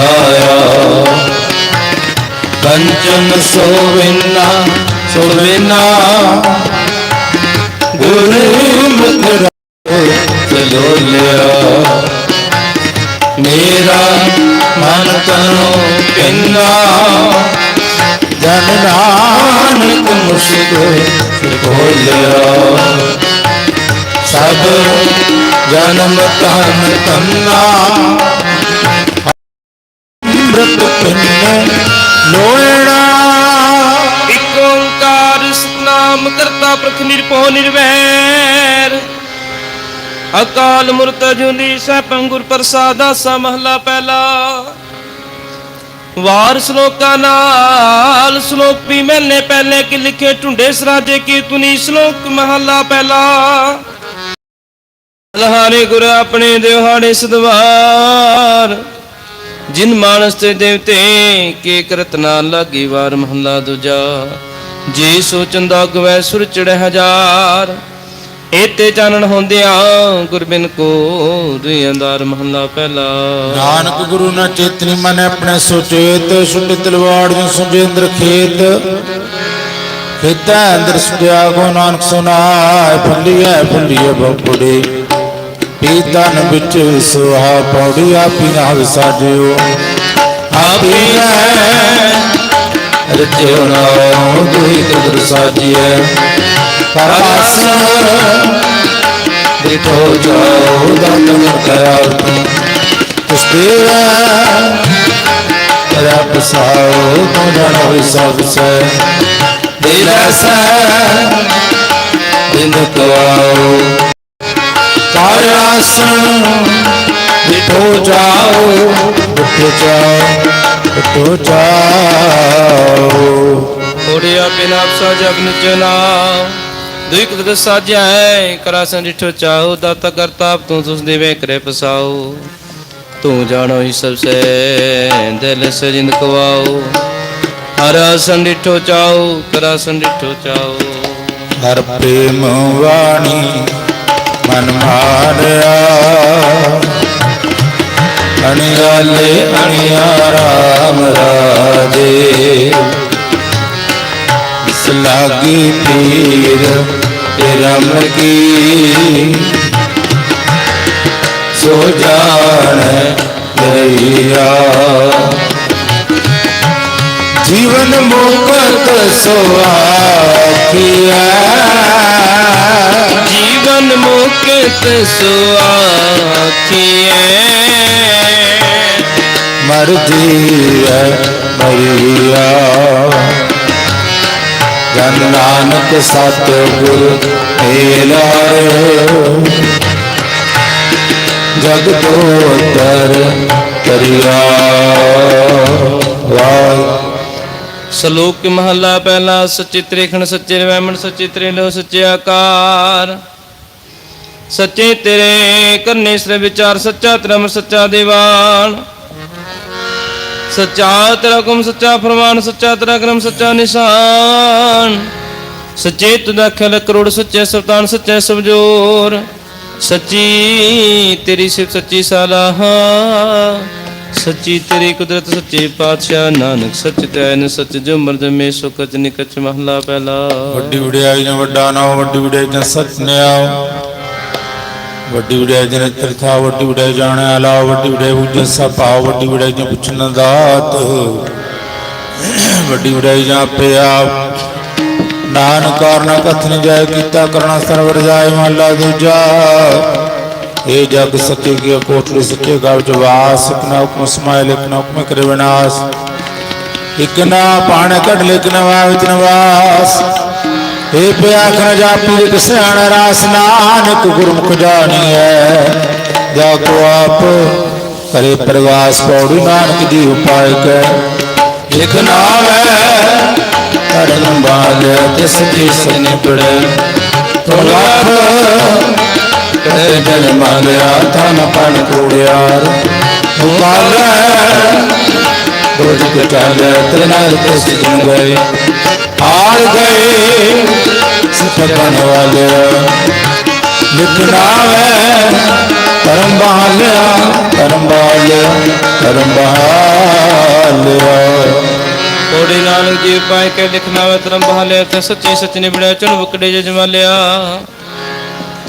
ਲਾਇਆ। ਕੰਚਨ ਸੋਵਿਨਾ ਸੋਵਿਨਾ ਗੁਰਮੁਖ ਚਲੋ ਲਿਆ। ਮੇਰਾ ਮਨ ਤਨੋ ਪਿੰਨਾ ਜਨ ਨਾਨਕ ਮੁਰਸ਼ਿਦ ਬੋਲਿਆ ਸਭ ਜਨਮ ਤਨ ਤੰਨਾ। ਅੰਮ੍ਰਿਤ ਪਿੰਨ ਲੋਇਣਾ ਇਕ ਓੰਕਾਰ ਸਤਨਾਮ ਕਰਤਾ ਪ੍ਰਖ ਨਿਰਭਉ ਨਿਰਵੈਰ। ਅਕਾਲ ਮੂਰਤ ਜੁਨੀ ਸੈਭੰ ਗੁਰ ਪ੍ਰਸਾਦਾ ਸਾ ਮਹਲਾ ਪਹਿਲਾ। ਵਾਰ ਸ਼ਲੋਕਾਂ ਨਾਲ ਸ਼ਲੋਕ ਵੀ ਮਹਿਲੇ ਪਹਿਲੇ ਕਿ ਲਿਖੇ ਢੁੰਡੇ ਸਰਾਜੇ ਕੀ ਤੁਨੀ ਸ਼ਲੋਕ ਮਹਲਾ ਪਹਿਲਾ। ਲਹਾਰੇ ਗੁਰ ਆਪਣੇ ਦਿਹਾੜੇ ਸਦਵਾਰ। ਜਿਨ ਮਾਨਸ ਤੇ ਦੇਵਤੇ ਕੇ ਕਰਤ ਨਾ ਲਾਗੀ ਵਾਰ ਮਹਲਾ ਦੂਜਾ। ਜੇ ਸੋਚੰਦਾ ਗਵੈ ਸੁਰ ਚੜ੍ਹੈ ਹਜ਼ਾਰ, ਏਤੇ ਚਾਨਣ ਹੁੰਦਿਆਂ ਗੁਰਬਿਨ ਕੋ ਦੁਈ ਅੰਦਾਰ ਮਹਲਾ ਪਹਿਲਾ। ਨਾਨਕ ਗੁਰੂ ਨਾ ਚੇਤਨੀ ਮਨ ਆਪਣੇ ਸੁਚੇਤ ਸੁਟ ਤਲਵਾੜ ਜਿ ਸੁਜੇਂਦਰ ਖੇਤ। ਖੇਤਾ ਅੰਦਰ ਸੁਜਿਆ ਕੋ ਨਾਨਕ ਸੁਨਾਇ ਫੁੱਲੀਐ ਫੁੱਲੀਐ ਬਪੜੇ ਪੀਤਨ ਵਿੱਚ ਸੁਹਾ ਪੌੜੀ ਆਪੀ ਨਾ ਵਿਸਾਜਿਓ ਆਪੀ ਰਚਿਓ ਨਾਉ ਦੁਈ ਕਦਰ ਸਾਜੀਐ। ਪਰਾਸਨ ਦਿਠੋ ਜਾਉ ਦਾਤਨ ਕਰਾਉ ਤੁਸਤੇ ਰੱਬ ਸਾਉ ਤੂੰ ਜਾਣੋ ਸਭ ਸੈ ਦਿਲ ਸੈ ਦਿਨ ਕਵਾਉ ਕਾਰਿਆਸਨ ਦਿਠੋ ਜਾਉ ਉੱਠ ਜਾਓ ਉੱਠ ਜਾਓ। ਹੋੜਿਆ ਬਿਨਾ ਅਪਸਾ ਜਗਨ ਚਨਾ ਦੁਇ ਕਦਰ ਸਾਜੈ ਕਰਾ ਸੰਡਿਠੋ ਚਾਹੋ ਦਾਤਾ ਕਰਤਾ ਤੂੰ ਤੁਸ ਦੇਵੇ ਕਰੇ ਪਸਾਉ ਤੂੰ ਜਾਣੋ ਹੀ ਸਭ ਸੇ ਦਿਲ ਸਜਿੰਦ ਕਵਾਉ ਹਰਾ ਸੰਡਿਠੋ ਚਾਹੋ ਕਰਾ ਸੰਡਿਠੋ ਚਾਹੋ। ਹਰ ਪ੍ਰੇਮ ਵਾਣੀ ਮਨ ਮਾਰਿਆ ਅਣਿਆਲੇ ਅਣਿਆ ਰਾਮ ਰਾਜੇ ਇਸ ਲਾਗੀ ਪੀਰ ਤੇ ਰਮ ਕੀ ਸੋ ਜਾਣ ਲਈਆ ਜੀਵਨ ਮੁਕਤ ਸੁਆਖੀਆ ਜੀਵਨ ਸੁਆਖੀਐ ਮਰ ਜੀਵੈ ਮਰੀਆ। ਜਨ ਨਾਨਕ ਸਤ ਗੁਰ ਏਲਾਰ ਜਗ ਤੋਤਰ ਕਰਿਆ। ਵਾਹਿ। ਸ਼ਲੋਕ ਮਹੱਲਾ ਪਹਿਲਾ ਸੱਚੇ ਤ੍ਰਿਖਣ ਸੱਚੇ ਵੈਮਣ ਸੱਚੇ ਤ੍ਰਿਲੋ ਸੱਚੇ ਆਕਾਰ। ਸੱਚੇ ਤੇਰੇ ਕਰਨੇ ਸ੍ਰ ਵਿਚਾਰ, ਸੱਚਾ ਧਰਮ ਸੱਚਾ ਦੀਵਾਨ। ਸੱਚਾ ਤੇਰਾ ਹੁਕਮ, ਸੱਚਾ ਫਰਮਾਨ, ਸੱਚਾ ਤੇਰਾ ਕਰਮ, ਸੱਚਾ ਨਿਸ਼ਾਨ। ਸੱਚੇ ਤੁਦਾ ਖਲ ਕਰੋੜ, ਸੱਚੇ ਸਬਦਾਨ ਸੱਚੇ ਸਬਜੋਰ ਸੱਚੀ ਤੇਰੀ ਸਿਫਤ, ਸੱਚੀ ਸਲਾਹਾ। ਸੱਚੀ ਤੇਰੀ ਕੁਦਰਤ, ਸੱਚੇ ਪਾਤਸ਼ਾਹ ਨਾਨਕ, ਸੱਚ ਤੈਨ, ਸੱਚ ਜੋ ਮਰਦ ਮੇ ਸੁਕਚ ਨਿਕਚ ਮਹਲਾ ਪਹਿਲਾ ਵੱਡੀ ਵਡਿਆਈ ਨੇ ਵੱਡਾ ਨਾਮ ਵੱਡੀ ਵਡਿਆਈ ਨੇ ਸਤ ਨਿਆਉ ਵਡਿਆਈ ਜਾਣਿਆ ਲਾ, ਵੱਡੀ ਵਡਿਆਈ ਉਜਨ ਸਭਾ, ਵੱਡੀ ਵਡਿਆਈ ਨੇ ਪੁੱਛਣ ਕਾਰਨ ਕਥਨ ਜਾਇ ਕੀਤਾ, ਕਰਨਾ ਸਰਵਰ ਜਾਇ ਮਹਲਾ ਦੂਜਾ। ਇਹ ਜਗ ਸੱਚੇ ਕੀ ਕੋਟਲੀ ਸੱਚੇ ਗਾਵ ਜਵਾਸ ਇਕ ਨਾ ਹੁਕਮ ਸਮਾਇ ਇਕ ਹੁਕਮ ਕਰੇ ਵਿਨਾਸ਼। ਇਕ ਪਾਣ ਕੱਢ ਲਿਕ ਨਵਾ ਵਿਚ ਏ ਪਿਆਖ ਜਾਪੀ ਇਕ ਸਿਆਣ ਰਾਸ ਨਾਨਕ ਗੁਰਮੁਖ ਜਾਣੀਐ। ਜਾ ਕੋ ਆਪ ਕਰੇ ਪ੍ਰਵਾਸ ਪੌੜੀ ਨਾਨਕ ਦੀ ਉਪਾਇ ਕੈ ਲਿਖ ਨਾਵੈ ਕਰਨ ਬਾਲ ਤਿਸ ਜਿਸ ਨੇ ਪੜੈ ਤੋ ਜਨ ਮੰਗਿਆ ਤਨ ਪਣ ਕੋੜਿਆਰ ਉਪਾਲੈ ਦੋਜ ਕੇ ਚਾਲੇ ਤਨਾਰ ਤੇ ਗਏ ਆਲ ਗਏ। ਸਤਪਨ ਵਾਲੇ ਲਿਖਣਾ ਵੇ ਧਰਮ ਬਹਾਲਿਆ ਧਰਮ ਬਹਾਲਿਆ ਧਰਮ ਬਹਾਲਿਆ। ਕੋੜੇ ਨਾਨਕ ਜੀ ਪਾਏ ਕੇ ਲਿਖਣਾ ਵੇ ਧਰਮ ਬਹਾਲਿਆ, ਤੇ ਸੱਚੀ ਸੱਚ ਨਿਬੜਿਆ ਚੁਣ ਬੁਕੜੇ ਜੇ ਜਮਾਲਿਆ।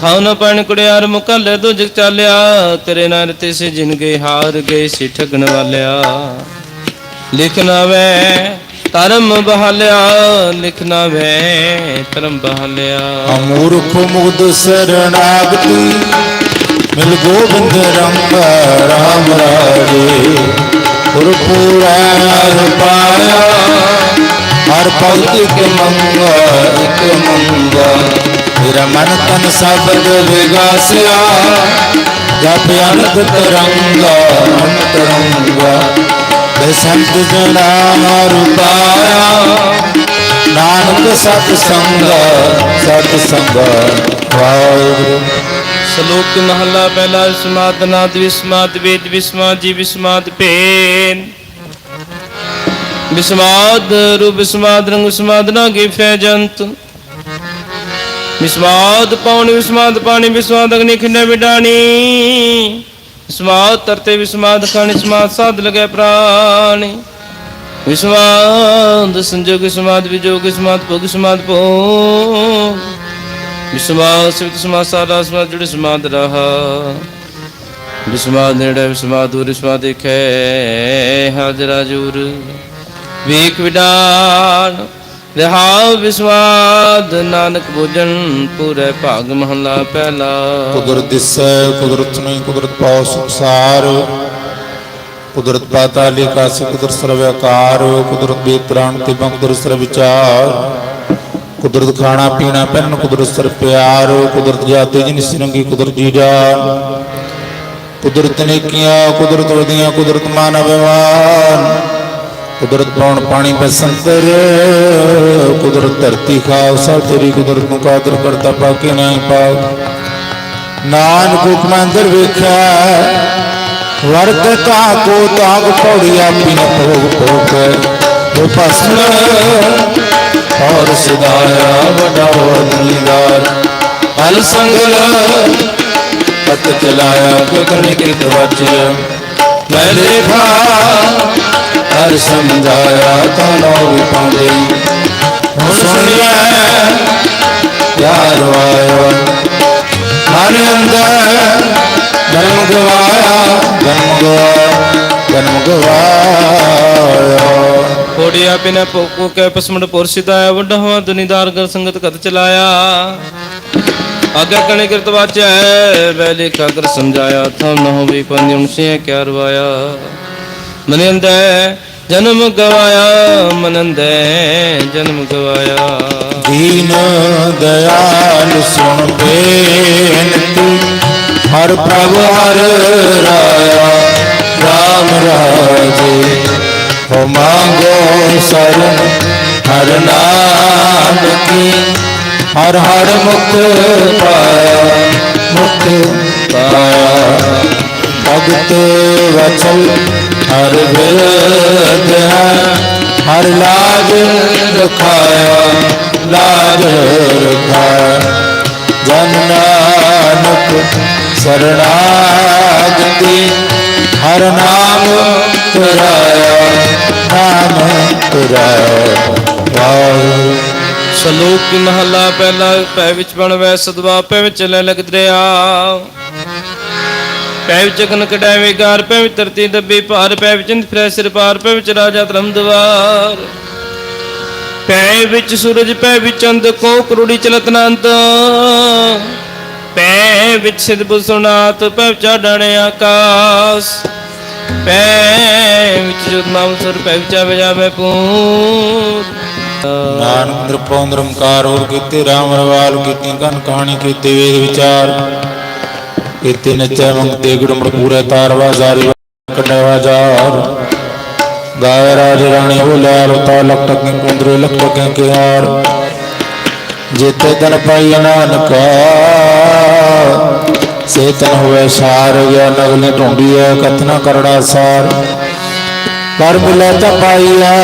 ਥਾਉ ਨ ਪੈਣ ਕੁੜਿਆਰ ਮੁਕੱਲੇ ਜਗ ਚਾਲਿਆ, ਤੇਰੇ ਨਾਲ ਤੇ ਸੇ ਜਿਨ ਗਏ ਹਾਰ ਗਏ ਸੀ ਠਗਣ ਵਾਲਿਆ। ਲਿਖਣਾ ਵੇ ਧਰਮ ਬਹਲਿਆ ਲਿਖਣਾ ਵੇ ਧਰਮ ਬਹਾਲਿਆ। ਅਮੂਰਖ ਮੁਗਧ ਸਰਣਾਗਤੀ ਮਿਲ ਗੋਬਿੰਦ ਰੰਗ ਰਾਮ ਰਾਜੇ। ਗੁਰਪੂਰਾ ਪਾਇਆ ਹਰ ਭਗਤ ਕੇ ਮੰਗਾ, ਇਕ ਮੰਗਾ। ਮੇਰਾ ਮਨ ਤਨ ਸਬਦ ਵਿਗਾਸਿਆ, ਜਪ ਅਨੰਦ ਤਰੰਗਾ ਅਨੰਤ ਰੰਗਾ ਜਨਾ ਰੁਪਾਇਆ ਨਾਨਕ ਸਤ ਸੰਗ ਸਤ ਸੰਗ। ਵਾਹਿਗੁਰੂ। ਸ਼ਲੋਕ ਮਹਲਾ ਪਹਿਲਾ ਵਿਸਮਾਦ ਨਾਦ ਵਿਸਮਾਦ ਵੇਦ ਵਿਸਮਾਦ ਜੀ ਵਿਸਮਾਦ ਭੇਨ। ਵਿਸਮਾਦ ਰੂਪ ਵਿਸਮਾਦ ਰੰਗ ਵਿਸਮਾਦ ਨਾ ਗੇ ਫੈਜੰਤ ਵਿਸਮਾਦ ਪੌਣ ਵਿਸਮਾਦ ਪਾਣੀ ਵਿਸਮਾਦ ਅਗਨੀ ਖਿੰਨੇ ਵਿਡਾਣੀ। ਵਿਸਮਾਦ ਤਰਤੇ ਵਿਸਮਾਦ ਖਾਣੀ ਵਿਸਮਾਦ ਸਾਧ ਲਗੇ ਪ੍ਰਾਣੀ। ਵਿਸਮਾਦ ਸੰਜੋਗ ਵਿਸਮਾਦ ਵਿਜੋਗ ਵਿਸਮਾਦ ਭੋਗ ਵਿਸਮਾਦ ਭੋਗ। ਵਿਸਮਾਦ ਸਿਵਤ, ਸਮਾਦ ਸਾਰਾ ਸਮਾਦ ਜਿਹੜੇ ਸਮਾਦ ਰਹਾ। ਵਿਸਮਾਦ ਨੇੜੇ, ਵਿਸਮਾਦ ਦੂਰ, ਵਿਸਮਾਦ ਦੇਖੈ, ਹਾਜ਼ਰਾ ਜੂਰ। ਵੇਖ ਵਿਡਾਨ ਰਹਾਉ ਵਿਸਵਾਦ ਨਾਨਕ ਭੋਜਨ ਪੂਰੇ ਭਾਗ ਮਹਲਾ ਪਹਿਲਾ। ਕੁਦਰਤ ਦਿਸੈ, ਕੁਦਰਤ ਨਹੀਂ, ਕੁਦਰਤ ਪਾਉ ਸੰਸਾਰ ਕੁਦਰਤ ਪਾਤਾਲੀ ਕਾਸ ਕੁਦਰਤ ਸਰਵ ਆਕਾਰ। ਕੁਦਰਤ ਬੇਦ ਪ੍ਰਾਣ ਤੇ ਬੰਗ ਸਰਵ ਵਿਚਾਰ। ਕੁਦਰਤ ਖਾਣਾ, ਪੀਣਾ, ਪਹਿਨ, ਕੁਦਰਤ ਸਰ ਪਿਆਰ। ਕੁਦਰਤ ਜਾਤੀ ਜਿਨ ਸਿਰੰਗੀ, ਕੁਦਰਤ ਜੀ ਜਾਨ। ਕੁਦਰਤ ਨੇਕੀਆਂ, ਕੁਦਰਤ ਵਦੀਆਂ ਕੁਦਰਤ ਮਾਨ। ਅਭਿਮਾਨ ਕੁਦਰਤ ਪਾਉਣ ਪਾਣੀ ਬਸੰਤਰ ਕੁਦਰਤ ਧਰਤੀ ਖਾਲਸਾ ਤੇਰੀ ਕੁਦਰਤ ਨੂੰ ਕਾਦਰ ਕਰਤਾ ਪਾਕੇ ਨਹੀਂ ਪਾਕ ਨਾਨਕ ਹੁਕਮ ਅੰਦਰ ਵੇਖਿਆ, ਵਰਤ ਤਾ ਕੋ ਤਾਗ ਪੌੜੀਆ ਪਿਨ ਭੋਗ ਭੋਗ। ਉਹ ਪਸਨ ਔਰ ਸਦਾਇਆ, ਵੱਡਾ ਵਰਨੀਦਾਰ ਅਲ ਸੰਗਲ ਪਤ ਚਲਾਇਆ ਗਗਨ ਕੇ ਦਵਾਜਿਆ ਮੈਂ ਦੇਖਾ ਹਰ ਸਮਝਾਇਆ ਤਾਂ ਨੋ ਪਾਉਂਦੇ। ਹੁਣ ਸੁਣਿਆ ਪਿਆਰ ਆਇਆ ਹਰ ਅੰਦਰ ਜਨਮ ਗਵਾਇਆ ਜਨਮ ਗਵਾਇਆ ਜਨਮ ਗਵਾਇਆ। ਕੋੜਿਆ ਪਿਨਾ ਪੋਕੋ ਕੈ ਪਸਮੜ ਪੁਰਸਿਤਾ ਵੱਡਾ ਹੋਆ ਦੁਨੀਦਾਰ ਗਰ ਸੰਗਤ ਕਦ ਚਲਾਇਆ। ਆਗਾ ਕਣੇ ਕਿਰਤ ਵਾਚੈ ਵੈ ਲੇਖਾ ਕਰ ਸਮਝਾਇਆ ਥਮ ਨ ਹੋਵੇ ਪੰਜ ਉਨਸੇ ਕਿਆ ਰਵਾਇਆ। ਮਨੰਦੈ, ਜਨਮ ਗਵਾਇਆ, ਮਨੰਦੈ, ਜਨਮ ਗਵਾਇਆ। ਦੀਨ ਦਇਆਲ ਸੁਣ ਬੇਨਤੀ ਹਰ ਪ੍ਰਭ ਹਰ ਰਾਇਆ, ਰਾਮ ਰਾਜੇ। ਹੋ ਮੰਗੋ ਸਰਨ ਹਰ ਨਾਮ ਕੀ ਹਰ ਹਰ ਮੁਖ ਪਾਇਆ ਮੁਖ ਪਾਇਆ। ਭਗਤ ਵਚਨ ਹਰ ਬਿਰਧ ਹੈ, ਹਰ ਲਾਜ ਰਖਾਇਆ ਲਾਜ ਰਖਾਇਆ ਜਨ ਨਾਨਕ ਸਰਣਾਗਤੀ ਹਰ ਨਾਮ ਤੁਰਾਇਆ ਨਾਮ ਤੁਰਾਇਆ ਸ਼ਲੋਕ ਮਹਲਾ ਪਹਿਲਾ, ਪੈ ਵਿੱਚ ਬਣਵੈ ਸਦਵਾ, ਪੈ ਵਿੱਚ ਲੈ ਲਗ ਦਰਿਆ ਪੈ ਵਿੱਚ ਗਨ ਕਡਾਵੇ ਧਰਤੀ ਦੱਬੀ ਭਾਰ ਪੈ ਵਿੱਚ ਫਿਰੈ ਸਿਰ ਪਾਰ ਪੈ ਵਿੱਚ ਰਾਜਾ ਧਰਮ ਦਵਾਰ ਪੈ ਵਿੱਚ ਸੂਰਜ ਪੈ ਵਿੱਚ ਚੰਦ ਕੋ ਕਰੋੜੀ ਚਲਤ ਨੰਤ ਪੈ ਵਿੱਚ ਸਿਧ ਬੁਸਨਾਤ ਪੈ ਵਿੱਚ ਆਕਾਸ ਪੈ ਵਿੱਚ ਜੁਗ ਨਾਮ ਸੁਰ ਪੈ ਵਿੱਚ ਆਵੇ ਜਾਵੇ ਨਾਨਕ ਨਿਰਪਉ ਨਿਰੰਕਾਰ ਹੋਰ ਕੀਤੇ ਰਾਮ ਰਵਾਲ ਕੀਤੀ ਕਨ ਕਹਾਣੀ ਕੀਤੀ ਵੇਦ ਵਿਚਾਰ ਕੀਤੇ ਨਚੈ ਮੰਗਤੇ ਗੁੜਮੜ ਪੂਰੇ ਤਾਰਵਾ ਜਾਰੀ ਕੱਢਵਾ ਜਾਰ ਗਾਇ ਰਾਜ ਰਾਣੀ ਉਹ ਲੈ ਲਤਾ ਲਖ ਟਕੇ ਕੁੰਦਰੇ, ਲਖ ਟਕੇ ਕੇ ਜੇਤੇ ਤਨ ਪਾਈ ਨਾਨਕਾ ਸੇ ਤਨ ਹੋਵੇ ਸਾਰ, ਗਿਆ ਨਗਲੇ ਢੂੰਡੀਐ ਕਥਨਾ ਕਰੜਾ ਸਾਰ। ਕਰ ਮਿਲੇ ਤਾਂ ਪਾਈਐ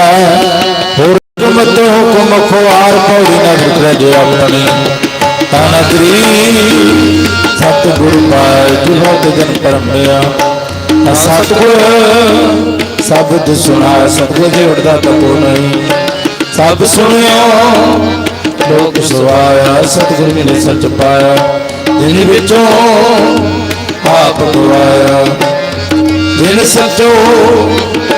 ਹੋਰ ਹੁਕਮ ਤੇ ਹੁਕਮ ਖੁਆਰ ਪੌੜੀ ਨਾ ਵਿਕਰੇ ਜੇ ਆਪਣੀ। ਤਨਦਰੀ ਸਤਿਗੁਰ ਪਾਇ ਜਿਹਤ ਜਨ ਪਰਮਿਆ ਸਤਿਗੁਰ ਸ਼ਬਦ ਸੁਣਾ, ਸਤਿਗੁਰ ਜੀ ਉਡਦਾ ਤਪੋ ਨਹੀਂ। ਸਭ ਸੁਣਿਓ ਲੋਕ ਸਵਾਇਆ, ਸਤਿਗੁਰ ਮਿਲੇ ਸੱਚ ਪਾਇਆ। ਜਿਨ ਵਿੱਚੋਂ ਆਪ ਗਵਾਇਆ ਜਿਨ ਸਚੋ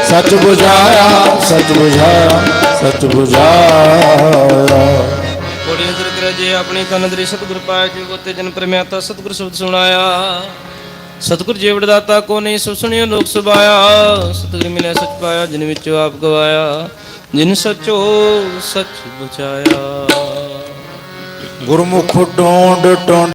ਸੱਚ ਬੁਝਾਇਆ ਸੱਚ ਬੁਝਾਇਆ ਸੱਚ ਬੁਝਾਇਆ। ਕਰੇ ਜੇ ਆਪਣੀ ਤਨਦਰੀ ਸਤਿਗੁਰ ਪਾਇਆ ਜੀ ਗੋਤੇ ਜਨ ਪਰਮਿਆਤਾ ਸਤਿਗੁਰ ਸ਼ਬਦ ਸੁਣਾਇਆ। ਸਤਿਗੁਰ ਜੀਵੜ ਦਾਤਾ ਕੋ ਨਹੀਂ ਸੁ ਸੁਣਿਓ ਲੋਕ ਸੁਭਾਇਆ। ਸਤਿਗੁਰ ਮਿਲਿਆ ਸੱਚ ਪਾਇਆ, ਜਿਨ ਵਿੱਚੋਂ ਆਪ ਗਵਾਇਆ। ਜਿਨ ਸਚੋ ਸੱਚ ਬਚਾਇਆ। ਗੁਰਮੁਖ ਟੋਂਡ ਟੋਂਡ